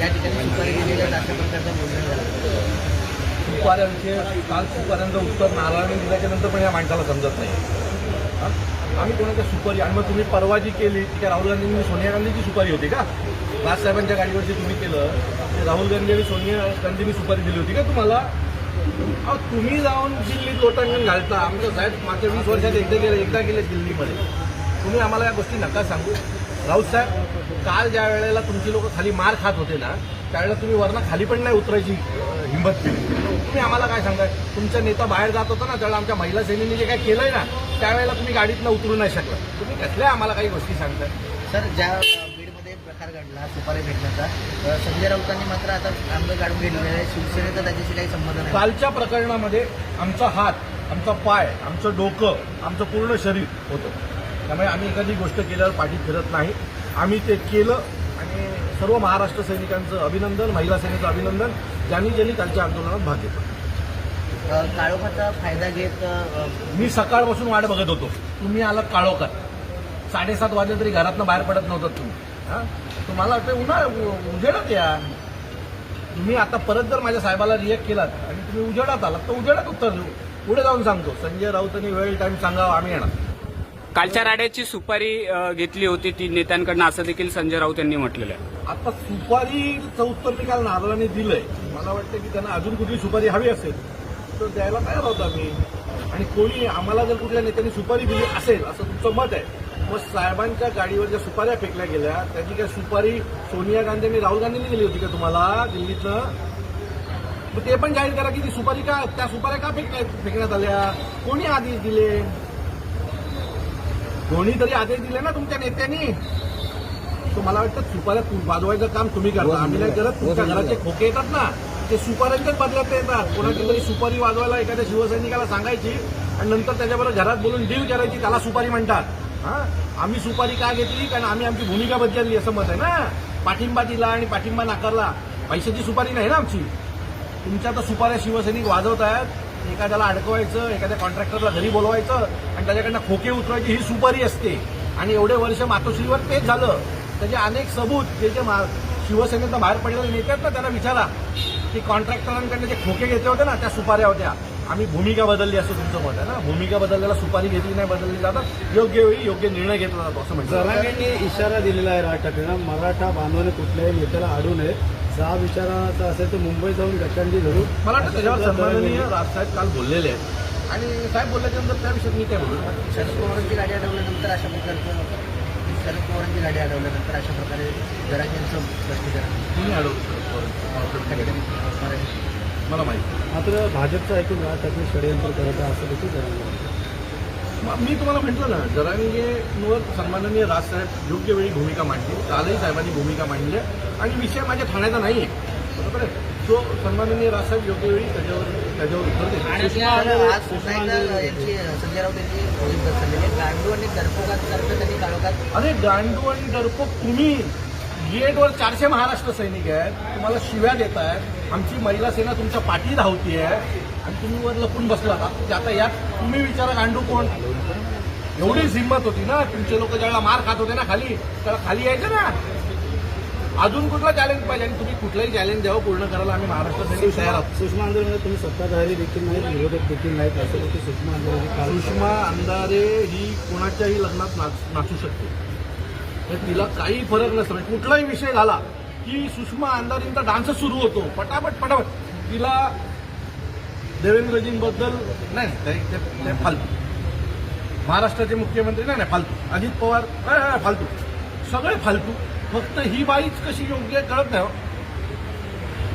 या ठिकाणी सुपारी दिलेली सुपाऱ्यांचे काल सुपाऱ्यांचं उत्तर नारायण दिल्याच्या नंतर पण या माणसाला समजत नाही. आम्ही कोणाच्या सुपारी आणि मग तुम्ही परवा जी केली की राहुल गांधींनी सोनिया गांधीची सुपारी होती का? बाळासाहेबांच्या गाडीवर जे तुम्ही केलं ते राहुल गांधी आणि सोनिया गांधींनी सुपारी दिली होती का तुम्हाला? तुम्ही जाऊन दिल्लीत लोटांगण घालता. आमचं साहेब मागच्या वीस वर्षात एकदा गेले एकदा गेले दिल्लीमध्ये. तुम्ही आम्हाला या गोष्टी नका सांगू. राऊत साहेब काल ज्या वेळेला तुमची लोक खाली मार खात होते ना त्यावेळेला तुम्ही वरनं खाली पण नाही उतरायची हिंमत केली. तुम्ही आम्हाला काय सांगाय तुमचा नेता बाहेर जात होता ना त्यावेळेला आमच्या महिला सैनिकांनी जे काय केलंय ना त्यावेळेला तुम्ही गाडीतनं उतरू नाही शकला. तुम्ही कसल्या आम्हाला काही गोष्टी सांगताय? सर ज्या बीडमध्ये प्रकार घडला सुपारी भेटण्याचा संजय राऊतांनी मात्र आता आमचं काढून घेतलेलं आहे शिवसेनेचा त्याच्याशी काही संबंध नाही. कालच्या प्रकरणामध्ये आमचा हात आमचा पाय आमचं डोकं आमचं पूर्ण शरीर होतं. त्यामुळे आम्ही एखादी गोष्ट केल्यावर पाठी फिरत नाही. आम्ही ते केलं आणि सर्व महाराष्ट्र सैनिकांचं अभिनंदन महिला सेनेचं अभिनंदन ज्यांनी ज्यांनी कालच्या आंदोलनात भाग घेतला. काळोखाचा फायदा घेत मी सकाळपासून वाट बघत होतो. तुम्ही आलात काळोखात. साडेसात वाजले तरी घरातनं बाहेर पडत नव्हतं तुम्ही. हा? तुम्हाला वाटतं उन्हाळा उ- उजेडात या. तुम्ही आता परत जर माझ्या साहेबाला रिएक्ट केलात आणि तुम्ही उजेडात आलात तर उजेडात उत्तर देऊ. पुढे जाऊन सांगतो. संजय राऊतांनी वेळ टाईम सांगावा आम्ही येणार. कालच्या राड्याची सुपारी घेतली होती तीन नेत्यांकडनं असं देखील संजय राऊत यांनी म्हटलेलं आहे. आता सुपारीचं उत्तर मी काल नारळाने दिलंय. मला वाटतं की त्यांना अजून कुठली सुपारी हवी असेल तर द्यायला तयार आहोत आम्ही. आणि कोणी आम्हाला जर कुठल्या नेत्यांनी सुपारी दिली असेल असं तुमचं मत आहे मग साहेबांच्या गाडीवर ज्या सुपाऱ्या फेकल्या गेल्या त्याची काय सुपारी सोनिया गांधी आणि राहुल गांधींनी दिली होती का तुम्हाला दिल्लीतनं? ते पण जाहीर करा की ती सुपारी का त्या सुपाऱ्या का फेक फेकण्यात आल्या? कोणी आदेश दिले? कोणीतरी आदेश दिले ना तुमच्या नेत्यांनी? तो मला वाटतं सुपाऱ्या वाजवायचं काम तुम्ही करता. आम्ही नाही करत. तुमच्या घराचे खोके येतात ना. ते सुपाऱ्यांच्याच बदल्यात येतात. कोणाची तरी सुपारी वाजवायला एखाद्या शिवसैनिकाला सांगायची आणि नंतर त्याच्याबरोबर घरात बोलून डील करायची त्याला सुपारी म्हणतात. हा? आम्ही सुपारी का घेतली? कारण आम्ही आमची भूमिका बदलली असं मत आहे ना. पाठिंबा दिला आणि पाठिंबा नाकारला. पैशाची सुपारी नाही ना आमची. तुमच्या तर सुपाऱ्या शिवसैनिक वाजवत आहेत एखाद्याला अडकवायचं एखाद्या कॉन्ट्रॅक्टरला घरी बोलवायचं आणि त्याच्याकडनं खोके उतरवायची ही सुपारी असते. आणि एवढे वर्ष मातोश्रीवर तेच झालं. त्याचे अनेक सबूत जे जे मा- शिवसेनेतनं बाहेर पडलेले नेते आहेत ना त्यांना विचारा. की कॉन्ट्रॅक्टरांकडनं जे खोके घेतले होते ना त्या सुपाऱ्या होत्या. आम्ही भूमिका बदलली असं तुमचं मत आहे ना? भूमिका बदलल्याला सुपारी घेतली नाही बदलली जातात? योग्य वेळी योग्य निर्णय घेतला जातो असं म्हणतो इशारा दिलेला आहे राज ठाकरेंना मराठा बांधवाने कुठल्याही नेत्याला आडू नये. जाब विचाराचा असेल तर मुंबई जाऊन गटांडी धरू. मला वाटतं त्याच्यावर सन्माननीय राजसाहेब काल बोललेले आहेत. आणि साहेब बोलल्याच्या नंतर त्या विषयात मी काय बोलू? शरद पवारांची गाडी अडवल्यानंतर अशा प्रकारचं शरद पवारांची गाडी अडवल्यानंतर अशा प्रकारे जरांगेंचं स्पष्टीकरण. अडवलं मला माहिती मात्र भाजपचं ऐकून राज ठाकरे षडयंत्र करत आहे असं देखील मग मी तुम्हाला म्हटलं ना जरांगेवर सन्माननीय राजसाहेब योग्य वेळी भूमिका मांडली कालही साहेबांनी भूमिका मांडली आहे आणि विषय माझ्या ठाण्याचा नाही आहे बरोबर आहे? तो सन्माननीय राजसाहेब योग्य वेळी त्याच्यावर त्याच्यावर उत्तर काळोखात अरे गांडू आणि डरपोक तुम्ही गेटवर चारशे महाराष्ट्र सैनिक आहेत तुम्हाला शिव्या देत आहेत आमची महिला सेना तुमच्या पाठी धावती आहे आणि तुम्ही वर लपून बसलात ते आता यात तुम्ही विचारा गांडू कोण? एवढीच हिंमत होती ना तुमचे लोक ज्यावेळेला मार खात होते ना खाली त्याला खाली यायचं ना. अजून कुठला चॅलेंज पाहिजे आणि तुम्ही कुठलाही चॅलेंज द्यावं पूर्ण करायला आम्ही महाराष्ट्र सैनिक तयार आहोत. सुषमा आंदोलनात तुम्ही सत्ताधारी देखील नाहीत विरोधक देखील नाहीत असं देखील सुषमा काल सुषमा अंधारे ही कोणाच्याही लग्नात नाच नाचू शकते. तर तिला काही फरक नसतो. म्हणजे कुठलाही विषय झाला की सुषमा अंधारेंचा डान्सच सुरू होतो. पटापट पटापट. तिला देवेंद्रजींबद्दल नाही नाही, ते ते- फालतू. महाराष्ट्राचे मुख्यमंत्री नाही नाही फालतू. अजित पवार नाही, नाही, फालतू. सगळे फालतू. फक्त ही बाईच कशी योग्य आहे कळत नाही हो.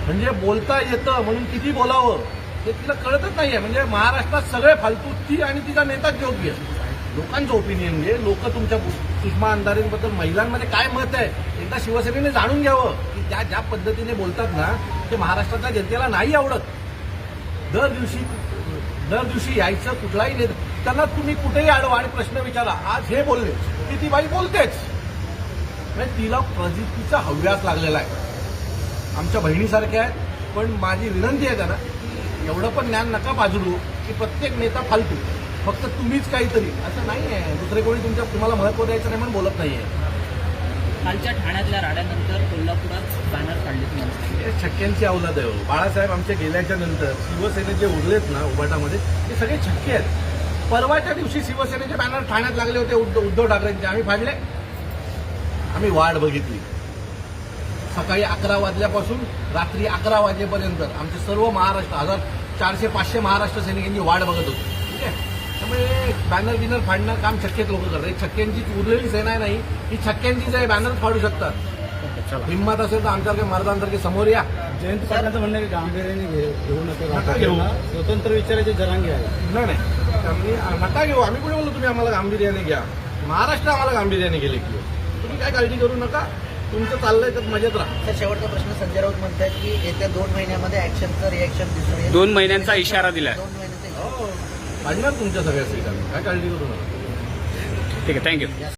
म्हणजे बोलता येतं म्हणून किती बोलावं हे तिला कळतच नाहीये. म्हणजे महाराष्ट्रात सगळे फालतू ती आणि तिचा नेताच योग्य लोकांचं ओपिनियन घे. लोक तुमच्या सुषमा अंधारेंबद्दल महिलांमध्ये काय मत आहे एकदा शिवसेनेने जाणून घ्यावं. की त्या ज्या पद्धतीने बोलतात ना ते महाराष्ट्रातल्या जनतेला नाही आवडत. दर दिवशी दर दिवशी यायचं कुठलाही नेत त्यांना तुम्ही कुठेही आडवा आणि प्रश्न विचारा. आज हे बोलले की ती बाई बोलतेच. म्हणजे तिला प्रजितीचा हव्यास लागलेला आहे. आमच्या बहिणीसारख्या आहेत पण माझी विनंती आहे त्यांना एवढं पण ज्ञान नका बाजूलू की प्रत्येक नेता फालतू. फक्त तुम्हीच काहीतरी. असं नाही आहे. दुसरे कोणी तुमच्या तुम्हाला महत्त्व द्यायचं नाही म्हणून बोलत नाही आहे कालच्या ठाण्यातल्या राड्यानंतर कोल्हापुरात बॅनर काढले हे छक्क्यांची अवलाद आहे हो. बाळासाहेब आमच्या गेल्याच्यानंतर शिवसेने जे उरलेत ना उभाटामध्ये ते सगळे छक्के आहेत. परवाच्या दिवशी शिवसेनेचे बॅनर ठाण्यात लागले होते उद्धव उद्धव ठाकरेंचे. आम्ही फाडले. आम्ही वाट बघितली. सकाळी अकरा वाजल्यापासून रात्री अकरा वाजेपर्यंत आमचे सर्व महाराष्ट्र हजार चारशे पाचशे महाराष्ट्र सैनिकांची वाट बघत होती. त्यामुळे बॅनर बिनर फाडणं काम छक्केत लोक करतात. ही छक्क्यांची उरलेली सेना नाही ही छक्क्यांचीच आहे बॅनर फाडू शकतात. हिंमत असेल तर आमच्यासारखे मर्दांसारखे समोर या. जयंत पाटलांचं म्हणणं आहे की गांभीर्याने घेऊ नको नका घेऊ. स्वतंत्र विचाराचे जरांगे आहे. नाही नका घेऊ. आम्ही कुठे बोललो? तुम्ही आम्हाला गांभीर्याने घ्या. महाराष्ट्र आम्हाला गांभीर्याने गेले की. तुम्ही काय काळजी करू नका. तुमचं चाललंय तर मजेत राहा. शेवटचा प्रश्न संजय राऊत म्हणतात की येत्या दोन महिन्यामध्ये ऍक्शनचं रिएक्शन दिसून दोन महिन्यांचा इशारा दिलाय. दोन महिन्यांचा हो. काढणार तुमच्या सगळ्या स्वीकार काय काळजी करू नका ठीक आहे थँक्यू